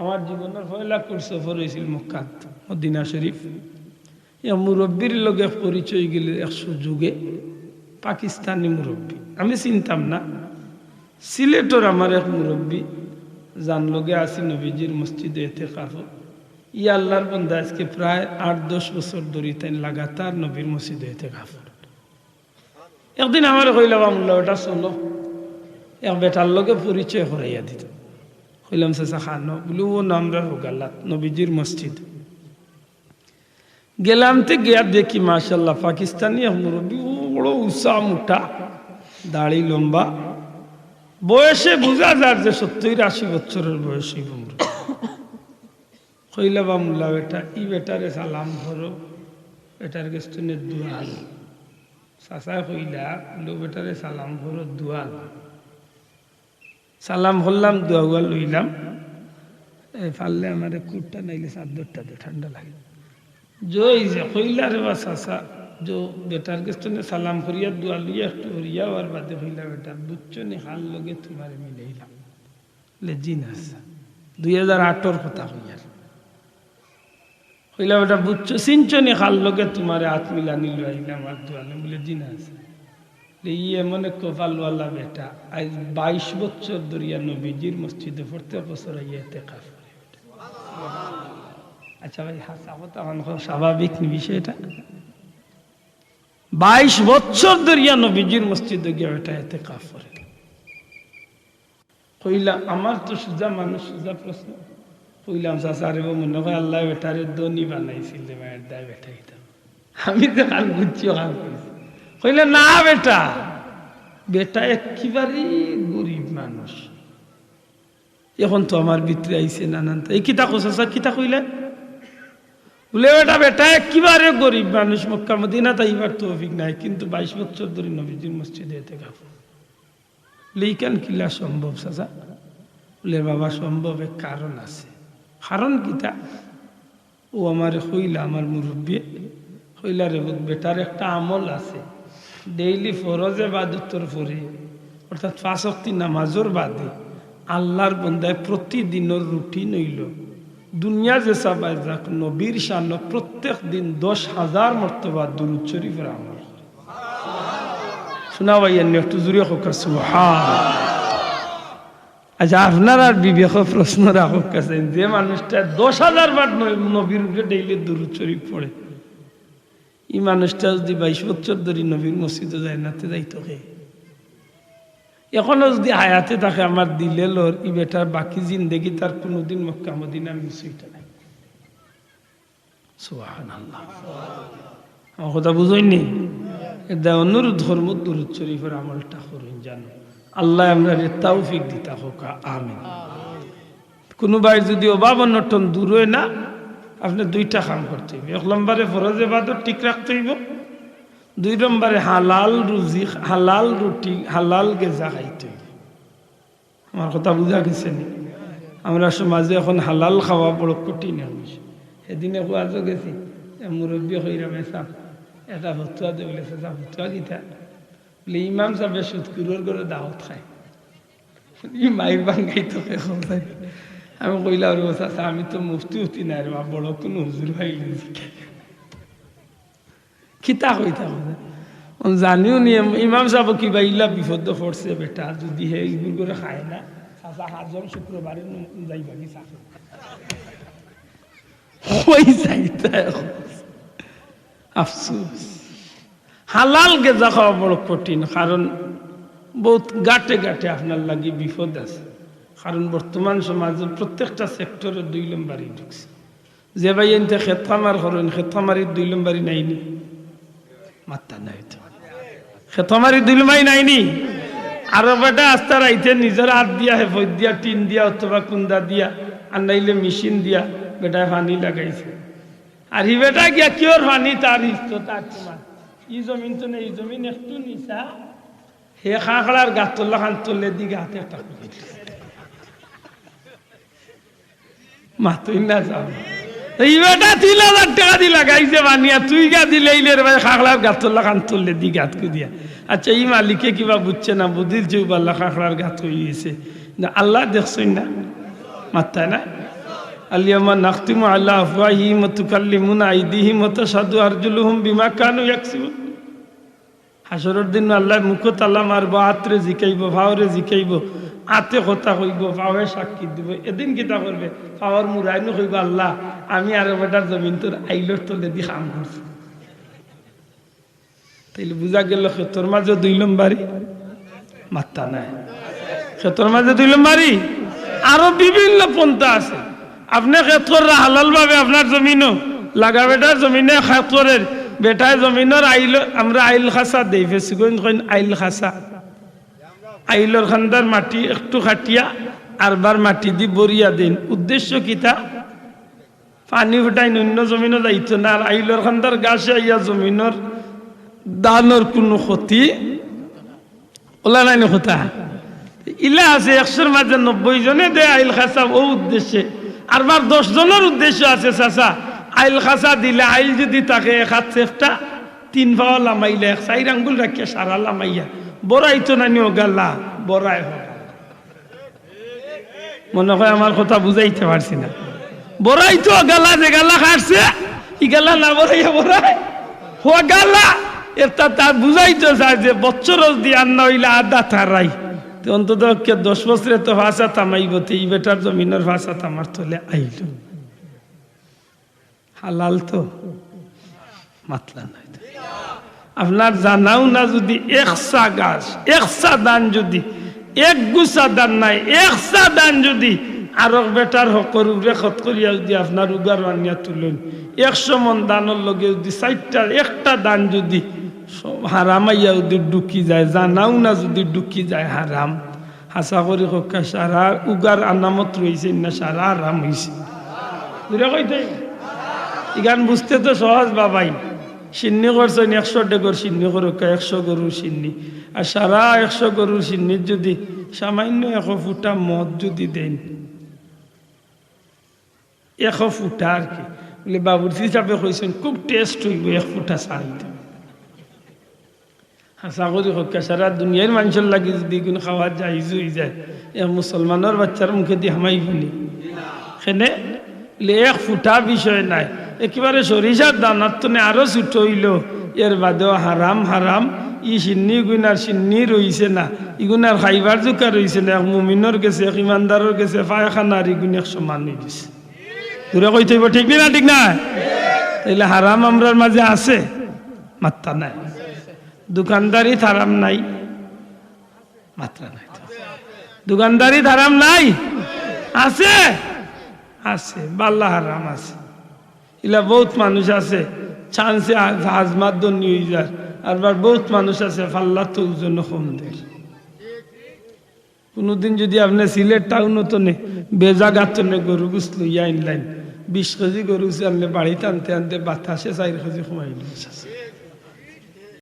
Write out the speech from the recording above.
আমার জীবনের পয়লা কোর্স সফর হয়েছিল মক্কাত মদিনা শরীফ। ইয়া মুরব্বীর লগে পরিচয় গেলে একশো যুগে পাকিস্তানি মুরব্বী। আমি চিনতাম না। সিলেটর আমার এক মুরব্বী যান লগে আসি নবীজির মসজিদে এতে কাফো ই আল্লাহর বন্ধা আজকে প্রায় আট, দশ বছর ধরে তাই লাগাতার নবীর মসজিদে এতে কাফো একদিন আমার কইলাম আমুল্লাহ ওটা শোনো। এক বেটার লগে পরিচয় করাইয়া দিত। কইলাম চাচা খানো বলে ও নামরা হোগাল্লাত নবীজির মসজিদ। গেলাম তে গিয়া দেখি মাশাল্লাহ পাকিস্তানি মুরব্বী, ও বড় উষা মোটা, দাড়ি লম্বা। বয়সে বোঝা যার যে সত্তর আশি বছরের বয়স হইব কইলা বা মুল্লা বেটা, ই বেটারে সালাম ধরো, বেটার গেস্টনের দুয়াল। চাচা কইলা বলো বেটারে সালাম ধরো, দুয়াল। সালাম হল্লাম, দোয়া লইলাম। পারলে আমার কুটটা নাইলে চাদরটা দে ঠান্ডা লাগে। জই যে হইলা রে বা চাচা, জো বেটার কেস্তনে সালাম করিয়া দোয়া লইয়া একটু হরিয়া আর বাদে হইলা বেটার বুঝছ নি হাল লগে তোমার মিলাইলাম। লে জিন আসা দুই হাজার আটর কথা হইয়ার হইলা বেটা, বুঝছ চিনছো নি হাল লগে তোমার হাত মিলা নিল আইলাম আর দোয়ালে বলে জিনা আসা ইয়ে মনে কপালওয়ালা বেটা। আজ বাইশ বছর ধরিয়া নবীজির মসজিদে প্রত্যেক বছর ইয়েতে কাজ আচ্ছা ভাই হাসা কথা স্বাভাবিক বিষয়টা। বাইশ বছর ধরিয়া নবীজির মসজিদে গিয়ে বেটা এতে কাজ করে। কইলা, আমার তো সুজা মানুষ, সুজা প্রশ্ন। কইলাম চাচারে মনে হয় আল্লাহ বেটারে দনি বানাইছিল, মায়ের দায় বেটা আমি তো কাল বুঝছি কাল করেছি কইলে, না বেটা। বেটা একেবারেই গরিব মানুষ। এখন তো আমার ভিতরে আইছে নানান। এই কিতা কোসা কিতা কইলে? বলে, বেটা বেটা, একেবারে গরিব মানুষ। মক্কা মদিনা তাইবার তো অভিজ্ঞ নাই, কিন্তু বাইশ বছর ধরে নবীজির মসজিদে এতে গাফ লিকান কিলা সম্ভব সাজা বলে, বাবা, সম্ভব এক কারণ আছে। কারণ কিতা? ও আমার হইলা আমার মুরব্বী, হইলা রে বেটার একটা আমল আছে। ডেইলি ফরজে বাদুত্তর ফরে। অর্থাৎ ফাঁসক্তি নামাজর বাদে আল্লাহর বন্ধায় প্রতিদিনের রুটিন হইল। দুনিয়া যে সবাই যাক, নবীর শান প্রত্যেক দিন দশ হাজার মর্তবা দুরুদ শরীফের আমল। শোনা ভাই একটু জুড়ে হোক আচ্ছা আপনার আর বিবেক প্রশ্ন রাখক কাছে যে মানুষটা দশ হাজার বার নবীর ডেইলি দুরুদ শরীফ পড়ে এই মানুষটা যদি বাইশ বছর ধরে নবীর মসজিদে যায়, নাতে যাইতো কে? এখনও যদি হায়াতে থাকে, আমার দিলে লোর, ই বেটার বাকি জিন্দেগি তার কোনোদিন মক্কা মদিনা নাই। আমার কথা বুঝইনি? এটা অন্যর ধর্ম শরীফের আমলটা করুন জানো আল্লাহ আমরা তাওফিক দিতা হোক, আমিন। কোনো যদি অভাব অনটন দূর হয় না আপনি দুইটা কাম করতে হইব। এক নম্বরে ফরজে বাদর ঠিক রাখতে হইব। দুই নম্বরে হালাল রুজি, হালাল রুটি, হালাল গেজা খাইতে হইব। আমার কথা বুঝা গেছে নি? আমরা সমাজে এখন হালাল খাওয়া বড় কঠিন হয়েছে সেদিনে কোয়াজও গেছি মুরব্বী হইরাম এসাম এটা ভতুয়া দে বলে যা ভতুয়া গীতা বলে, ইমাম সাহেব সুৎকুরের করে দাওয়াত খায়। ই মাইর বাঙ্গাই তো আমি কইলা আর চাচা আমি তো মুফতি উঠি নাই রে বড় কোনো হুজুর ভাইলে খিতা কইতা জানিও নি ইমাম সাহেব কি কিবা ইলা বিপদ পড়ছে বেটা যদি হে ইগুর করে খায় না চাচা হাজর শুক্রবারে যাইবা কি চাচা ওই যাইতা আফসোস হালাল গেজা খাওয়া বড় কঠিন কারণ বহুত গাটে গাটে আপনার লাগি বিপদ আছে কারণ বর্তমান সমাজে প্রত্যেকটা সেক্টরে দুই নম্বরই ঢুকছে। যে ভাই এনতে খেতামার করেন, খেতামারির দুই নম্বরই নাইনি। মাত্রা নাই তো। খেতামারি দুই নম্বরই নাইনি। আরও বেটা আস্তার আইতে নিজের হাত দিয়া হেফত দিয়া, টিন দিয়া, অথবা কুন্দা দিয়া, আর নাইলে মেশিন দিয়া বেটায় পানি লাগাইছে। আর হি বেটা গিয়া কিওর পানি তার ইস্ত তার তোমার। ই জমিন তো নেই জমিন একটু নিচা। হে খাঁকড়ার গাছ তোল্লা খান তোলে দিকে হাতে একটা মাতুই না তুই গা দিলে তুললে দি দিয়া। আচ্ছা মালিকে কিবা না না, আল্লাহ দেখছই না। মাত্রায় না? আলিয়ামা নাখতিমু আল্লাহ আফওয়াহিম ওয়া তুকাল্লিমুনা আইদিহিম ওয়া তাশহাদু আরজুলুহুম বিমা কানু ইয়াকসিবুন। হাসরের দিন মুখত আত্রে জিকাইব, ভাওরে জিকাইব। আতে কথা কইব ভাওয়ে সাক্ষী দিব, এদিন কিতা করবে? ভাওয়ার মুরাইনো কইব, আল্লাহ, আমি আর বেটার জমিন তোর আইলোর তলে দি কাম করছি। তাইলে বুঝা গেল ক্ষেতর মাঝে দুই লম্বারি মাত্তা নাই। ক্ষেতর মাঝে দুই লম্বারি আরও বিভিন্ন পন্থা আছে। আপনি খেত কররা হালাল ভাবে আপনার জমিনও, লাগা বেটার জমিনে খেত করেন বেটায় জমিনের আইল, আমরা আইল খাসা দেই কইন আইল খাসা আইলর খান্দার মাটি একটু খাটিয়া আরবার মাটি দি বরিয়া দিন। উদ্দেশ্য কিতা? পানি ফুটাই অন্য জমিনও যাইতো না। আর আইলর খান্দার গাছে আইয়া জমিনের দানোর কোনো ক্ষতি ওলা নাই কথা ইলা আছে একশোর মাঝে নব্বই জনে দে আইল খাসা ও উদ্দেশ্যে। আরবার দশ জনের উদ্দেশ্য আছে, চাচা। আইল খাসা দিলে আইল যদি তাকে এক হাত চেষ্টা তিন পাওয়া লামাইলে, এক চাইর আঙ্গুল রাখিয়া সারা লামাইয়া। বড়াই তো নানি ও গাল্লা, বড়াই মনে হয় আমার কথা বুঝাইতে পারছি না। বড়াই তো গালা যে গালা খাটছে, ই গালা না বড়াইয়া বড়াই? হো গালা এটা তার বুঝাইতে চায় যে বছর দিয়ে আন্না হইলে আদা থারাই তো অন্তত কে দশ বছরে তো ভাষা তামাইব তো এই বেটার জমিনের ভাষা তামার তোলে আইল। হালাল তো, মাতলা তো। আপনার জানাও না যদি একসা গাছ, একসা দান যদি, এক গুছা দান নাই, একসা দান যদি আর বেটার হকর রেখত করিয়া যদি আপনার উগার আনিয়া তুলুন। একশো মন দানের লগে যদি চারটার একটা দান যদি হারামাইয়া যদি ডুকি যায়, জানাও না যদি ডুকি যায়, হারাম। হাসা করি কক্ষা সারা উগার আনামত রয়েছে না সারা আরাম হয়েছে কইতে? ইগান বুঝতে তো সহজ বাবাই। সিন্নি করছেন একশো ডেগর সিন্নি করুক, একশো গরুর সিন্নি। আর সারা একশো গরুর সিন্নির যদি সামান্য এশ ফুটা মদ যদি দেন এশ ফুটা আর কি। বলে বাবুর হিসাবে কইছেন, খুব টেস্ট হইব এক ফুটা চাইতে হাসা করি হকা সারা দুনিয়ার মানুষের লাগি যদি কোন খাওয়া যায় হয়ে যায়, এ মুসলমানের বাচ্চার মুখে দিয়ে হামাই বলি সেনে এক ফুটা বিষয় নাই। একেবারে সরিষার দানার তো আরও ছুটো হইল। এর বাদেও হারাম হারাম। ই সিন্নি, গুনার সিন্নি রইছে না। ইগুনার খাইবার জোকা রইছে না। এক মুমিনের গেছে, এক ইমানদারের গেছে পায়খানা আর ইগুন এক সমান হয়ে গেছে। দূরে কই থইব ঠিক না ঠিক না? তাইলে হারাম আমরার মাঝে আছে? মাত্রা নাই। দোকানদারি হারাম নাই। মাত্রা নাই। দোকানদারি হারাম নাই? আছে? আছে, বাল্লা হারাম আছে। ইলা বহুত মানুষ আছে। চান্সে হাজমাত নিয়ে যায়। আর বহুত মানুষ আছে ফাল্লা তো জন্য কম দেয়। কোনোদিন যদি আপনি সিলেট টাউন তো নে বেজাগাত তো নে গরু গুছ লইয়া আনলেন বিশ কেজি গরু আনলে বাড়িতে আনতে আনতে বাতাসে চার কেজি কমাই নিয়েছে